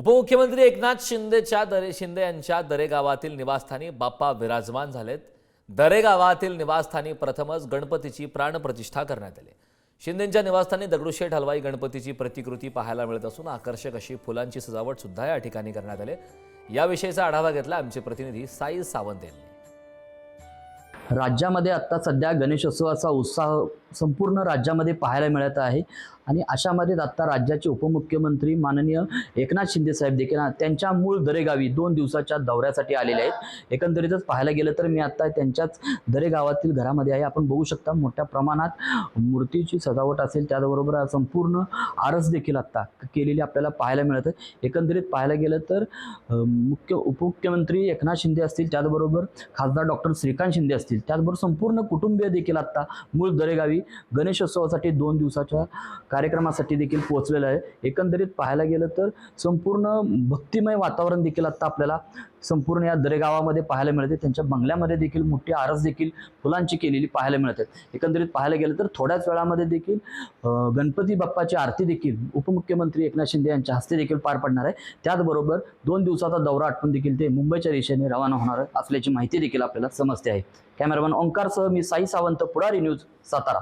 उपमुख्यमंत्री एकनाथ शिंदेच्या दरे शिंदे यांच्या दरे गावातील निवासस्थानी बाप्पा विराजमान झालेत. दरे गावातील निवासस्थानी प्रथमच गणपतीची प्राणप्रतिष्ठा करण्यात आली. शिंदेच्या निवासस्थानी दगडूशेठ हलवाई गणपतीची प्रतिकृती पाहायला मिळत असून आकर्षक अशी फुलांची सजावट सुद्धा या ठिकाणी करण्यात आली. याविषयीचा आढावा घेतला आमचे प्रतिनिधी साई सावंत यांनी. राज्यामध्ये आत्ता सध्या गणेशोत्सवाचा उत्साह संपूर्ण राज्यामध्ये पाहायला मिळत आहे. आणि अशामध्येच आत्ता राज्याचे उपमुख्यमंत्री माननीय एकनाथ शिंदे साहेब देखील त्यांच्या मूळ दरेगावी दोन दिवसाच्या दौऱ्यासाठी आलेले आहेत. एकंदरीतच पाहायला गेलं तर मी आत्ता त्यांच्याच दरेगावातील घरामध्ये आहे. आपण बघू शकता मोठ्या प्रमाणात मूर्तीची सजावट असेल त्याचबरोबर संपूर्ण आरस देखील आत्ता केलेली आपल्याला पाहायला मिळत. आहे एकंदरीत पाहायला गेलं तर मुख्य उपमुख्यमंत्री एकनाथ शिंदे असतील त्याचबरोबर खासदार डॉक्टर श्रीकांत शिंदे असतील त्याचबरोबर संपूर्ण कुटुंबीय देखील आत्ता मूळ दरेगावी गणेशोत्सवासाठी दोन दिवसाच्या कार्यक्रमासाठी देखील पोहोचलेलं आहे. एकंदरीत पाहायला गेलं तर संपूर्ण भक्तिमय वातावरण देखील आत्ता आपल्याला संपूर्ण या दरेगावामध्ये पाहायला मिळते. त्यांच्या बंगल्यामध्ये देखील मोठी आरस देखील फुलांची केलेली पाहायला मिळते एकंदरीत पाहायला गेलं तर थोड्याच वेळामध्ये देखील गणपती बाप्पाची आरती देखील उपमुख्यमंत्री एकनाथ शिंदे यांच्या हस्ते देखील पार पडणार आहे. त्याचबरोबर दोन दिवसाचा दौरा आटपून देखील ते मुंबईच्या दिशेने रवाना होणार असल्याची माहिती देखील आपल्याला समजते आहे. कॅमेरामॅन ओंकारसह मी साई सावंत पुढारी न्यूज सातारा.